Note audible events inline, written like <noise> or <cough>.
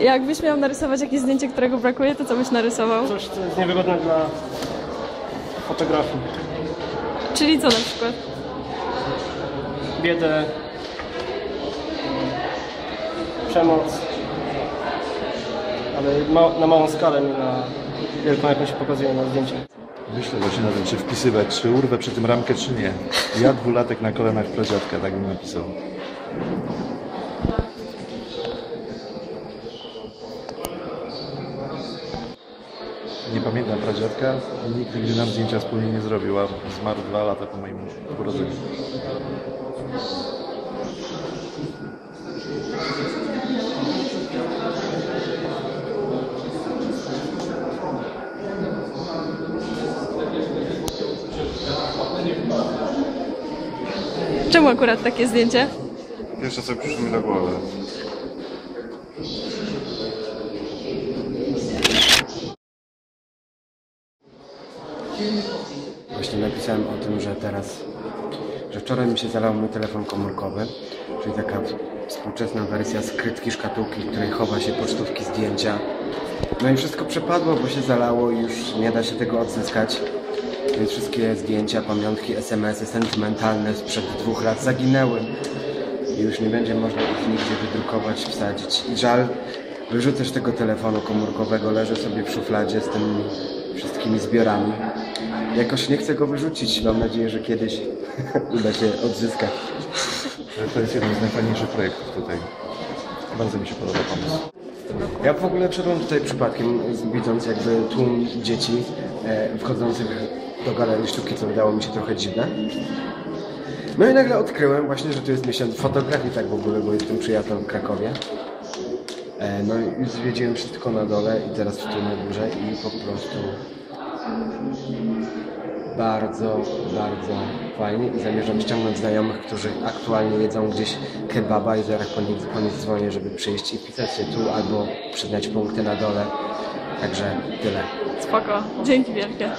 Jakbyś miał narysować jakieś zdjęcie, którego brakuje, to co byś narysował? Coś, co jest niewygodne dla fotografii. Czyli co na przykład? Biedę, przemoc, ale ma, na małą skalę, nie na wielką, jaką się pokazuje na zdjęciach. Myślę właśnie na tym, czy wpisywać, czy urwę przy tym ramkę, czy nie. Ja dwulatek na kolanach pradziadka, tak bym napisał. Nie pamiętam pradziadka, nikt nigdy nam zdjęcia wspólnie nie zrobił, a zmarł dwa lata po moim urodzeniu. Czemu akurat takie zdjęcie? Pierwsze co przyszło mi do głowy. Właśnie napisałem o tym, że teraz, że wczoraj mi się zalał mój telefon komórkowy, czyli taka współczesna wersja skrytki szkatułki, w której chowa się pocztówki zdjęcia. No i wszystko przepadło, bo się zalało i już nie da się tego odzyskać. Więc wszystkie zdjęcia, pamiątki, SMS-y sentymentalne sprzed dwóch lat zaginęły. I już nie będzie można ich nigdzie wydrukować, wsadzić. I żal, wyrzucę tego telefonu komórkowego, leży sobie w szufladzie z tymi wszystkimi zbiorami. Jakoś nie chcę go wyrzucić. Mam nadzieję, że kiedyś <laughs> uda się odzyskać. To jest jeden z najfajniejszych projektów tutaj. Bardzo mi się podoba pomysł. Ja w ogóle wszedłem tutaj przypadkiem, widząc jakby tłum dzieci e, wchodzących do galerii sztuki, co wydało mi się trochę dziwne. No i nagle odkryłem właśnie, że tu jest miesiąc fotografii tak w ogóle, bo jestem przyjazdem w Krakowie. E, no i zwiedziłem wszystko na dole i teraz tu na górze i po prostu bardzo, bardzo fajnie i zamierzam ściągnąć znajomych, którzy aktualnie jedzą gdzieś kebaba i zaraz po nich, po nich dzwonię, żeby przyjść i pisać się tu albo przyznać punkty na dole. Także tyle. Spoko. Dzięki wielkie.